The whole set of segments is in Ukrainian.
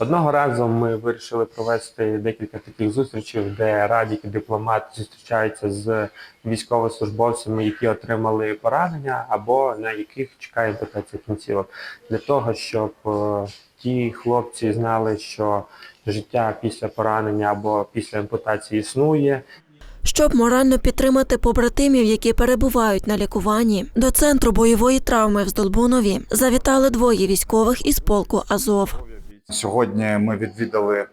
Одного разу ми вирішили провести декілька таких зустрічей, де радіки, дипломати зустрічаються з військовослужбовцями, які отримали поранення або на яких чекає ампутація кінцівок, для того, щоб е, ті хлопці знали, що життя після поранення або після ампутації існує, Щоб морально підтримати побратимів, які перебувають на лікуванні, до центру бойової травми в Здолбунові завітали двоє військових із полку Азов. Сьогодні ми відвідали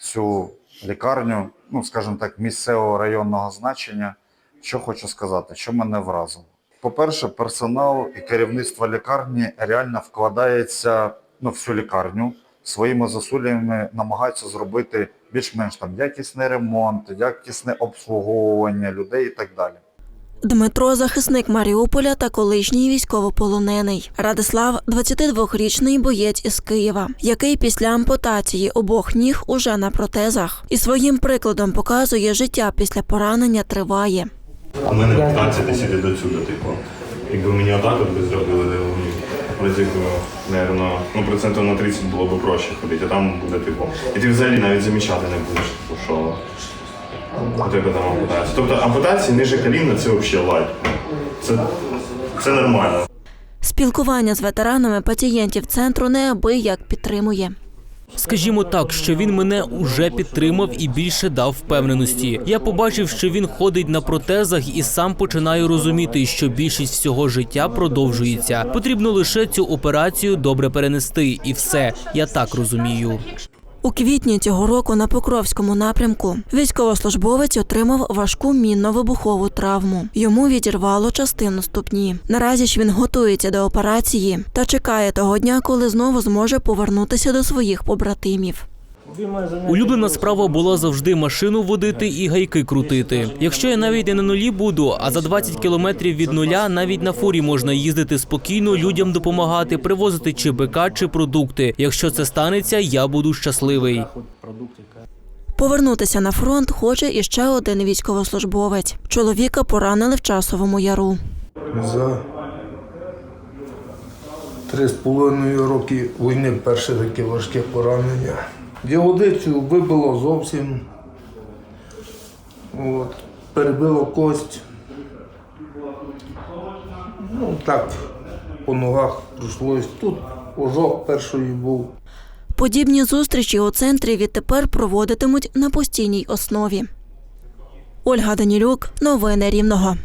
цю лікарню, ну скажімо так, місцевого районного значення. Що хочу сказати, що мене вразило. По-перше, персонал і керівництво лікарні реально вкладається ну, в лікарню. Своїми зусиллями намагаються зробити більш-менш там якісний ремонт, якісне обслуговування людей і так далі. Дмитро захисник Маріуполя та колишній військовополонений. Радислав 22-річний боєць із Києва, який після ампутації обох ніг уже на протезах. І своїм прикладом показує, життя після поранення триває. У мене 15 десь до сюди, типу. Якби мені отак от би зробили, мені разів, наверно, ну, процентів на 30 було б проще ходити, а там буде, типу. І ти взагалі навіть замічати не будеш, типу, що тебе там ампутація. Тобто ампутації ниже коліна це взагалі лайк. Це, це нормально. Спілкування з ветеранами пацієнтів центру неабияк підтримує. Скажімо так, що він мене уже підтримав і більше дав впевненості. Я побачив, що він ходить на протезах, і сам починаю розуміти, що більшість всього життя продовжується. Потрібно лише цю операцію добре перенести, і все. Я так розумію. У квітні цього року на Покровському напрямку військовослужбовець отримав важку мінно-вибухову травму. Йому відірвало частину ступні. Наразі ж він готується до операції та чекає того дня, коли знову зможе повернутися до своїх побратимів. Улюблена справа була завжди машину водити і гайки крутити. Якщо я навіть не на нулі буду, а за 20 кілометрів від нуля навіть на фурі можна їздити спокійно, людям допомагати, привозити чи бика, чи продукти. Якщо це станеться, я буду щасливий. Повернутися на фронт хоче іще один військовослужбовець. Чоловіка поранили в часовому яру. За три з половиною роки війни перше таке важке поранення. Діодицю вибило зовсім. От, перебило кость. Ну так, по ногах пройшлось. Тут ожог перший був. Подібні зустрічі у центрі відтепер проводитимуть на постійній основі. Ольга Данілюк, новини Рівного.